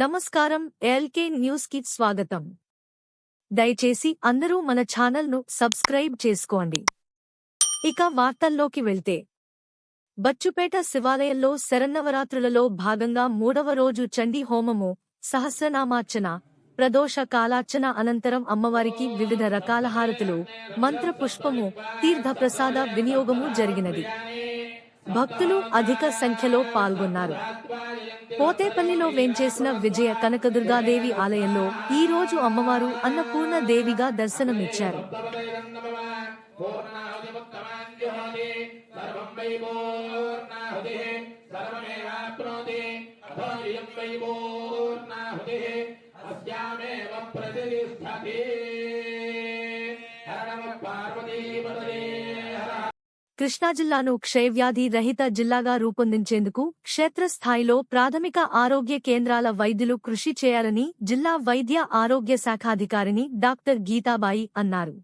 నమస్కారం ఎల్కే న్యూస్కి స్వాగతం. దయచేసి అందరూ మన ఛానల్ను సబ్స్క్రైబ్ చేసుకోండి. ఇక వార్తల్లోకి వెళ్తే బచ్చుపేట శివాలయంలో శరన్నవరాత్రులలో భాగంగా మూడవ రోజు చండీ హోమము సహస్రనామార్చన ప్రదోష కాలార్చన అనంతరం అమ్మవారికి వివిధ రకాల హారతులు మంత్ర పుష్పము తీర్థప్రసాద వినియోగము జరిగినది. భక్తులు అధిక సంఖ్యలో పాల్గొన్నారు. పోతేపల్లిలో వేంచేసిన విజయ కనకదుర్గాదేవి ఆలయంలో ఈ రోజు అమ్మవారు అన్నపూర్ణ దేవిగా దర్శనమిచ్చారు. అస్యామేవ కృష్ణా జిల్లాను క్షయవ్యాధి రహిత జిల్లాగా రూపొందించేందుకు క్షేత్రస్థాయిలో ప్రాథమిక ఆరోగ్య కేంద్రాల వైద్యులు కృషి చేయాలని జిల్లా వైద్య ఆరోగ్య శాఖాధికారిని డాక్టర్ గీతాబాయి అన్నారు.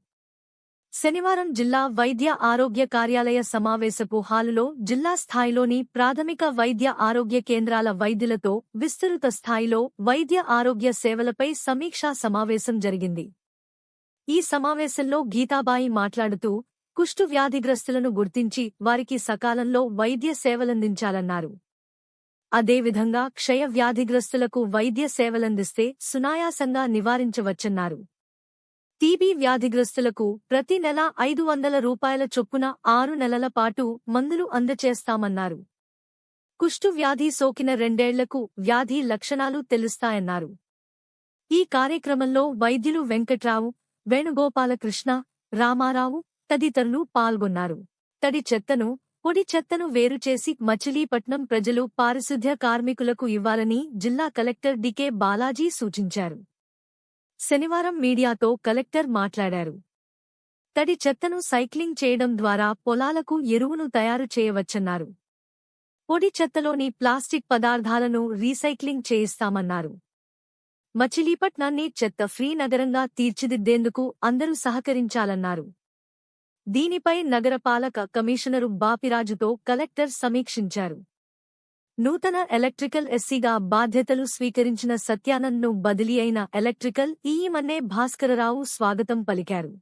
శనివారం జిల్లా వైద్య ఆరోగ్య కార్యాలయ సమావేశపు హాలులో జిల్లా స్థాయిలోని ప్రాథమిక వైద్య ఆరోగ్య కేంద్రాల వైద్యులతో విస్తృత స్థాయిలో వైద్య ఆరోగ్య సేవలపై సమీక్షా సమావేశం జరిగింది. ఈ సమావేశంలో గీతాబాయి మాట్లాడుతూ కుష్టు వ్యాధిగ్రస్తులను గుర్తించి వారికి సకాలంలో వైద్య సేవలందించాలన్నారు. అదేవిధంగా క్షయ వ్యాధిగ్రస్తులకు వైద్య సేవలందిస్తే సునాయాసంగా నివారించవచ్చన్నారు. టీబీ వ్యాధిగ్రస్తులకు ప్రతి నెల ఐదు వందల రూపాయల చొప్పున ఆరు నెలల పాటు మందులు అందచేస్తామన్నారు. కుష్టు వ్యాధి సోకిన రెండేళ్ళకు వ్యాధి లక్షణాలు తెలుస్తాయన్నారు. ఈ కార్యక్రమంలో వైద్యులు వెంకట్రావు వేణుగోపాలకృష్ణ రామారావు తదితరులు పాల్గొన్నారు. తడి చెత్తను పొడి చెత్తను వేరుచేసి మచిలీపట్నం ప్రజలు పారిశుద్ధ్య కార్మికులకు ఇవ్వాలని జిల్లా కలెక్టర్ డికే బాలాజీ సూచించారు. శనివారం మీడియాతో కలెక్టర్ మాట్లాడారు. తడి చెత్తను సైక్లింగ్ చేయడం ద్వారా పొలాలకు ఎరువును తయారు చేయవచ్చన్నారు. పొడి చెత్తలోని ప్లాస్టిక్ పదార్థాలను రీసైక్లింగ్ చేయిస్తామన్నారు. మచిలీపట్నాన్ని చెత్త ఫ్రీ నగరంగా తీర్చిదిద్దేందుకు అందరూ సహకరించాలన్నారు. దీనిపై నగరపాలక కమిషనరు బాపిరాజుతో కలెక్టర్ సమీక్షించారు. నూతన ఎలక్ట్రికల్ ఎస్సీగా బాధ్యతలు స్వీకరించిన సత్యానంద్ను బదిలీ అయిన ఎలక్ట్రికల్ ఈఈమన్నే భాస్కరరావు స్వాగతం పలికారు.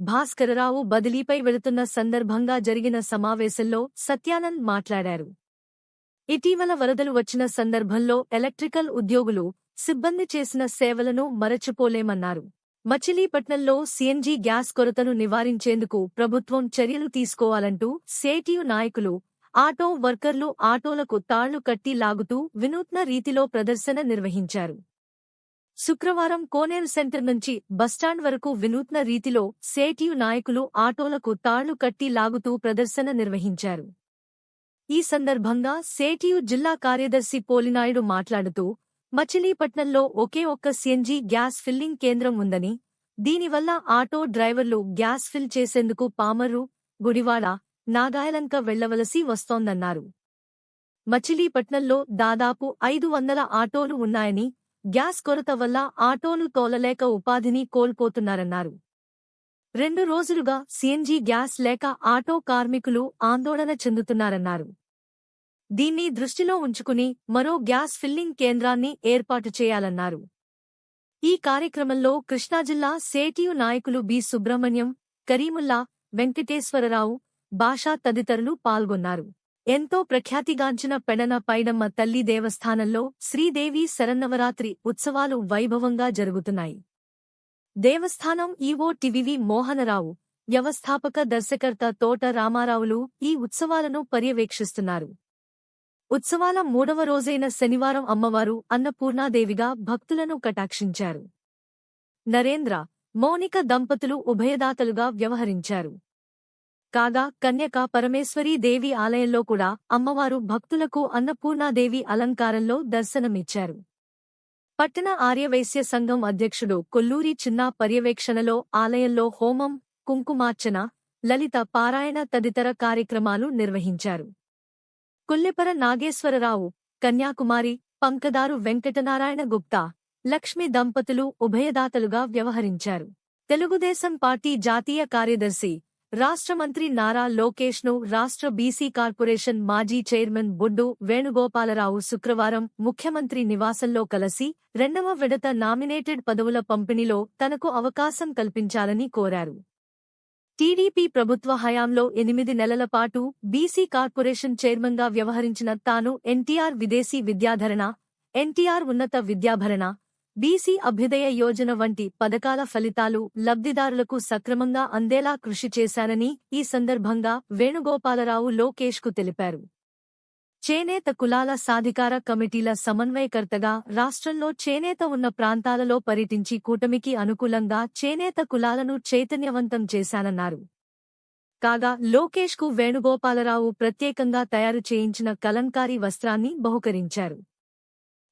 భాస్కరరావు బదిలీపై వెళుతున్న సందర్భంగా జరిగిన సమావేశంలో సత్యానంద్ మాట్లాడారు. ఇటీవల వరదలు వచ్చిన సందర్భంలో ఎలక్ట్రికల్ ఉద్యోగులు సిబ్బంది చేసిన సేవలను మరచిపోలేమన్నారు. మచిలీపట్నంలో సీఎన్జీ గ్యాస్ కొరతను నివారించేందుకు ప్రభుత్వం చర్యలు తీసుకోవాలంటూ సేటియు నాయకులు ఆటో వర్కర్లు ఆటోలకు తాళ్ళు కట్టి లాగుతూ వినూత్న రీతిలో ప్రదర్శన నిర్వహించారు. శుక్రవారం కోనేరు సెంటర్ నుంచి బస్టాండ్ వరకు వినూత్న రీతిలో సేటియు నాయకులు ఆటోలకు తాళ్ళు కట్టి లాగుతూ ప్రదర్శన నిర్వహించారు. ఈ సందర్భంగా సేటియు జిల్లా కార్యదర్శి పోలినాయుడు మాట్లాడుతూ మచిలీపట్నంలో ఒకే ఒక్క సీఎన్జీ గ్యాస్ ఫిల్లింగ్ కేంద్రం ఉందని దీనివల్ల ఆటో డ్రైవర్లు గ్యాస్ ఫిల్ చేసేందుకు పామర్రు గుడివాడ నాగాయలంక వెళ్ళవలసి వస్తోందన్నారు. మచిలీపట్నంలో దాదాపు ఐదు వందల ఆటోలు ఉన్నాయని గ్యాస్ కొరత వల్ల ఆటోలు తోలలేక ఉపాధిని కోల్పోతున్నారన్నారు. రెండు రోజులుగా సీఎన్జీ గ్యాస్ లేక ఆటో కార్మికులు ఆందోళన చెందుతున్నారన్నారు. దీన్ని దృష్టిలో ఉంచుకుని మరో గ్యాస్ ఫిల్లింగ్ కేంద్రాన్ని ఏర్పాటు చేయాలన్నారు. ఈ కార్యక్రమంలో కృష్ణాజిల్లా సేటియు నాయకులు బి. సుబ్రహ్మణ్యం కరీముల్లా వెంకటేశ్వరరావు భాషా తదితరులు పాల్గొన్నారు. ఎంతో ప్రఖ్యాతిగాంచిన పెడన పైడమ్మ తల్లి దేవస్థానంలో శ్రీదేవి శరన్నవరాత్రి ఉత్సవాలు వైభవంగా జరుగుతున్నాయి. దేవస్థానం ఈవో టివివి మోహనరావు వ్యవస్థాపక దర్శకర్త తోట రామారావులు ఈ ఉత్సవాలను పర్యవేక్షిస్తున్నారు. ఉత్సవాల మూడవ రోజైన శనివారం అమ్మవారు అన్నపూర్ణాదేవిగా భక్తులను కటాక్షించారు. నరేంద్ర మౌనిక దంపతులు ఉభయదాతలుగా వ్యవహరించారు. కాగా కన్యక పరమేశ్వరీ దేవి ఆలయంలో కూడా అమ్మవారు భక్తులకు అన్నపూర్ణాదేవి అలంకారంలో దర్శనమిచ్చారు. పట్టణ ఆర్యవైశ్య సంఘం అధ్యక్షుడు కొల్లూరి చిన్న పర్యవేక్షణలో ఆలయంలో హోమం కుంకుమార్చన లలిత పారాయణ తదితర కార్యక్రమాలు నిర్వహించారు. కొల్లెపర నాగేశ్వరరావు కన్యాకుమారి పంకదారు వెంకటనారాయణ గుప్తా లక్ష్మి దంపతులు ఉభయదాతలుగా వ్యవహరించారు. తెలుగుదేశం పార్టీ జాతీయ కార్యదర్శి రాష్ట్ర మంత్రి నారా లోకేష్ను రాష్ట్ర బీసీ కార్పొరేషన్ మాజీ చైర్మన్ బొడ్డు వేణుగోపాలరావు శుక్రవారం ముఖ్యమంత్రి నివాసంలో కలిసి రెండవ విడత నామినేటెడ్ పదవుల పంపిణీలో తనకు అవకాశం కల్పించాలని కోరారు. టీడీపీ ప్రభుత్వ హయాంలో ఎనిమిది నెలల పాటు బీసీ కార్పొరేషన్ చైర్మన్గా వ్యవహరించిన తాను ఎన్టీఆర్ విదేశీ విద్యాధరణ ఎన్టీఆర్ ఉన్నత విద్యాభరణ బీసీ అభ్యుదయ యోజన వంటి పథకాల ఫలితాలు లబ్ధిదారులకు సక్రమంగా అందేలా కృషి చేశానని ఈ సందర్భంగా వేణుగోపాలరావు లోకేష్కు తెలిపారు. చేనేత కులాల సాధికార కమిటీల సమన్వయకర్తగా రాష్ట్రంలో చేనేత ఉన్న ప్రాంతాలలో పర్యటించి కూటమికి అనుకూలంగా చేనేత కులాలను చైతన్యవంతం చేశానన్నారు. కాగా లోకేష్కు వేణుగోపాలరావు ప్రత్యేకంగా తయారు చేయించిన కలంకారీ వస్త్రాన్ని బహుకరించారు.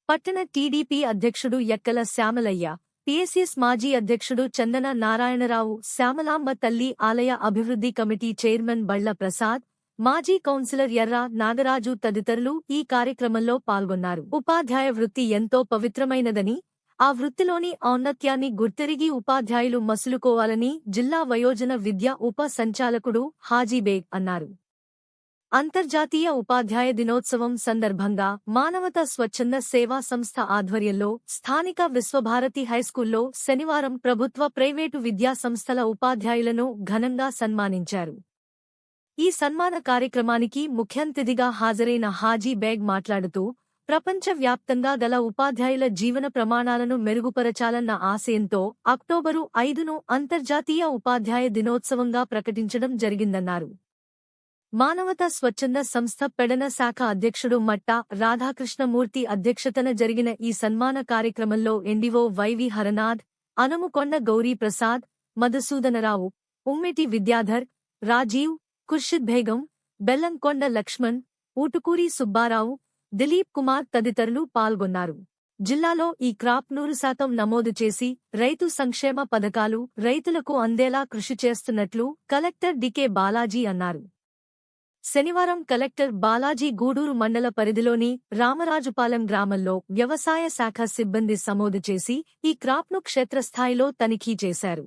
పట్టణ టీడీపీ అధ్యక్షుడు ఎక్కల శ్యామలయ్య పిఎస్ఎస్ మాజీ అధ్యక్షుడు చందన నారాయణరావు శ్యామలాంబ తల్లి ఆలయ అభివృద్ధి కమిటీ చైర్మన్ బళ్ళ ప్రసాద్ మాజీ కౌన్సిలర్ ఎర్ర నాగరాజు తదితరులు ఈ కార్యక్రమంలో పాల్గొన్నారు. ఉపాధ్యాయ వృత్తి ఎంతో పవిత్రమైనదని ఆ వృత్తిలోని ఔన్నత్యాన్ని గుర్తెరిగి ఉపాధ్యాయులు మసులుకోవాలని జిల్లా వయోజన విద్యా ఉప సంచాలకుడు హాజీబేగ్ అన్నారు. అంతర్జాతీయ ఉపాధ్యాయ దినోత్సవం సందర్భంగా మానవత స్వచ్ఛంద సేవా సంస్థ ఆధ్వర్యంలో స్థానిక విశ్వభారతి హైస్కూల్లో శనివారం ప్రభుత్వ ప్రైవేటు విద్యా సంస్థల ఉపాధ్యాయులను ఘనంగా సన్మానించారు. ఈ సన్మాన కార్యక్రమానికి ముఖ్యంతిథిగా హాజరైన హాజీ బేగ్ మాట్లాడుతూ ప్రపంచవ్యాప్తంగా గల ఉపాధ్యాయుల జీవన ప్రమాణాలను మెరుగుపరచాలన్న ఆశయంతో అక్టోబరు ఐదును అంతర్జాతీయ ఉపాధ్యాయ దినోత్సవంగా ప్రకటించడం జరిగిందన్నారు. మానవతా స్వచ్ఛంద సంస్థ పెడన శాఖ అధ్యక్షుడు మట్టా రాధాకృష్ణమూర్తి అధ్యక్షతన జరిగిన ఈ సన్మాన కార్యక్రమంలో NDO Y V Haranath Anumukonda Gauri Prasad Madhusudanarao Ummeti Vidyadhar Rajiv Khurshid Begum Bellamkonda Lakshman Utukuri Subbarao Dilip Kumar తదితరులు పాల్గొన్నారు. జిల్లాలో ఈ క్రాప్ నూరు శాతం నమోదు చేసి రైతు సంక్షేమ పథకాలు రైతులకు అందేలా కృషి చేస్తున్నట్లు కలెక్టర్ డికే బాలాజీ అన్నారు. శనివారం కలెక్టర్ బాలాజీ గూడూరు మండల పరిధిలోని రామరాజుపాలెం గ్రామంలో వ్యవసాయ శాఖ సిబ్బంది సమోదు చేసి ఈ క్రాప్ను క్షేత్రస్థాయిలో తనిఖీ చేశారు.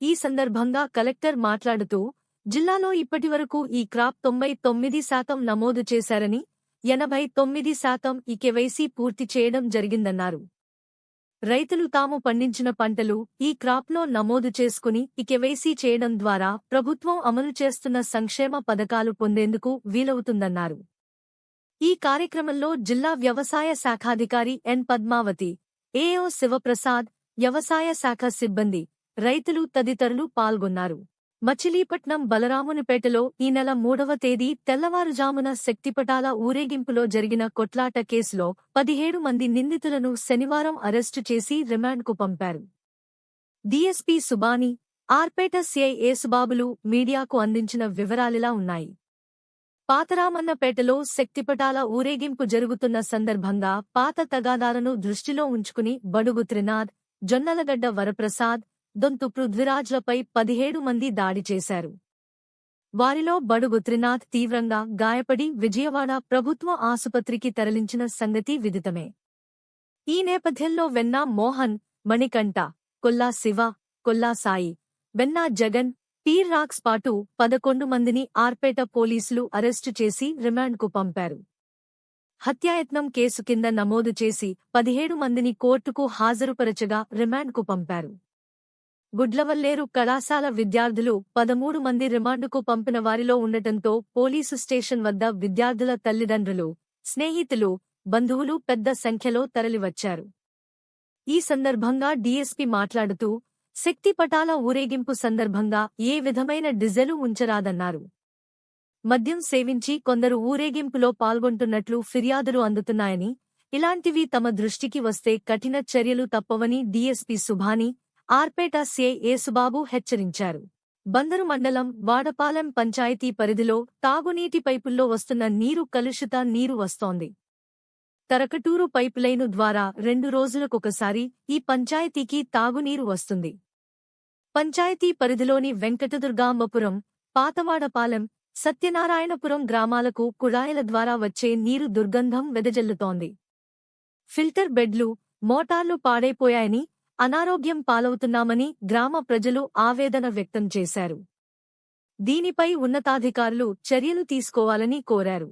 ఈ సందర్భంగా కలెక్టర్ మాట్లాడుతూ జిల్లాలో ఇప్పటివరకు ఈ క్రాప్ తొంభై తొమ్మిది శాతం నమోదు చేశారని ఎనభై తొమ్మిది శాతం ఈ కెవైసీ పూర్తి చేయడం జరిగిందన్నారు. రైతులు తాము పండించిన పంటలు ఈ క్రాప్లో నమోదు చేసుకుని ఈ కెవైసీ చేయడం ద్వారా ప్రభుత్వం అమలు చేస్తున్న సంక్షేమ పథకాలు పొందేందుకు వీలవుతుందన్నారు. ఈ కార్యక్రమంలో జిల్లా వ్యవసాయ శాఖాధికారి ఎన్ పద్మావతి ఏఓ శివప్రసాద్ వ్యవసాయ శాఖ సిబ్బంది రైతులు తదితరులు పాల్గొన్నారు. మచిలీపట్నం బలరామునిపేటలో ఈ నెల మూడవ తేదీ తెల్లవారుజామున శక్తిపటాల ఊరేగింపులో జరిగిన కొట్లాట కేసులో పదిహేడు మంది నిందితులను శనివారం అరెస్టు చేసి రిమాండ్కు పంపారు. డీఎస్పీ సుబాని ఆర్పేట సిఐ ఏసుబాబులు మీడియాకు అందించిన వివరాలిలా ఉన్నాయి. పాతరామన్నపేటలో శక్తిపటాల ఊరేగింపు జరుగుతున్న సందర్భంగా పాత తగాదాలను దృష్టిలో ఉంచుకుని బడుగు త్రినాథ్ జొన్నలగడ్డ వరప్రసాద్ దొంతు పృథ్వీరాజ్లపై పదిహేడు మంది దాడి చేశారు. వారిలో బడుగు త్రినాథ్ తీవ్రంగా గాయపడి విజయవాడ ప్రభుత్వ ఆసుపత్రికి తరలించిన సంగతి విదితమే. ఈ నేపథ్యంలో వెన్నా మోహన్ మణికంఠ కొల్లా శివ కొల్లా సాయి వెన్నా జగన్ పీర్ రాక్స్ పాటు పదకొండు మందిని ఆర్పేట పోలీసులు అరెస్టు చేసి రిమాండ్కు పంపారు. హత్యాయత్నం కేసు కింద నమోదు చేసి పదిహేడు మందిని కోర్టుకు హాజరుపరచగా రిమాండ్కు పంపారు. గుడ్లవల్లేరు కళాశాల విద్యార్థులు పదమూడు మంది రిమాండుకు పంపిన వారిలో ఉండటంతో పోలీసు స్టేషన్ వద్ద విద్యార్థుల తల్లిదండ్రులు స్నేహితులు బంధువులు పెద్ద సంఖ్యలో తరలివచ్చారు. ఈ సందర్భంగా డీఎస్పీ మాట్లాడుతూ శక్తి పటాల ఊరేగింపు సందర్భంగా ఏ విధమైన డిజెలు ఉంచరాదన్నారు. మద్యం సేవించి కొందరు ఊరేగింపులో పాల్గొంటున్నట్లు ఫిర్యాదులు అందుతున్నాయని ఇలాంటివి తమ దృష్టికి వస్తే కఠిన చర్యలు తప్పవని డీఎస్పీ సుభాని ఆర్పేట సిఐ యేసుబాబు హెచ్చరించారు. బందరు మండలం వాడపాలెం పంచాయతీ పరిధిలో తాగునీటి పైపుల్లో వస్తున్న నీరు కలుషిత నీరు వస్తోంది. తరకటూరు పైపులైను ద్వారా రెండు రోజులకొకసారి ఈ పంచాయతీకి తాగునీరు వస్తుంది. పంచాయతీ పరిధిలోని వెంకటదుర్గాంబపురం పాతవాడపాలెం సత్యనారాయణపురం గ్రామాలకు కుళాయిల ద్వారా వచ్చే నీరు దుర్గంధం వెదజల్లుతోంది. ఫిల్టర్ బెడ్లు మోటార్లు పాడైపోయాయని అనారోగ్యం పాలవుతున్నామని గ్రామ ప్రజలు ఆవేదన వ్యక్తం చేశారు. దీనిపై ఉన్నతాధికారులు చర్యలు తీసుకోవాలని కోరారు.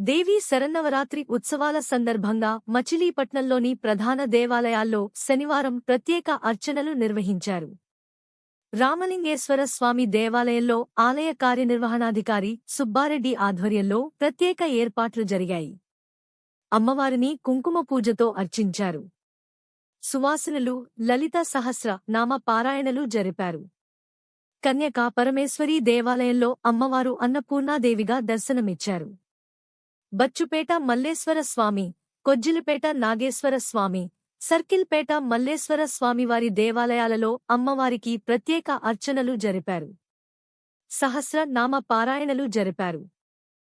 దేవీ శరన్నవరాత్రి ఉత్సవాల సందర్భంగా మచిలీపట్నంలోని ప్రధాన దేవాలయాల్లో శనివారం ప్రత్యేక అర్చనలు నిర్వహించారు. రామలింగేశ్వర స్వామి దేవాలయంలో ఆలయ కార్యనిర్వహణాధికారి సుబ్బారెడ్డి ఆధ్వర్యంలో ప్రత్యేక ఏర్పాట్లు జరిగాయి. అమ్మవారిని కుంకుమ పూజతో అర్చించారు. సువాసనలు లలిత సహస్ర నామ పారాయణలు జరిపారు. కన్యక పరమేశ్వరీ దేవాలయంలో అమ్మవారు అన్నపూర్ణాదేవిగా దర్శనమిచ్చారు. బచ్చుపేట మల్లేశ్వర స్వామి కొజ్జిలిపేట నాగేశ్వర స్వామి సర్కిల్పేట మల్లేశ్వర స్వామివారి దేవాలయాలలో అమ్మవారికి ప్రత్యేక అర్చనలు జరిపారు. సహస్ర నామ పారాయణలు జరిపారు.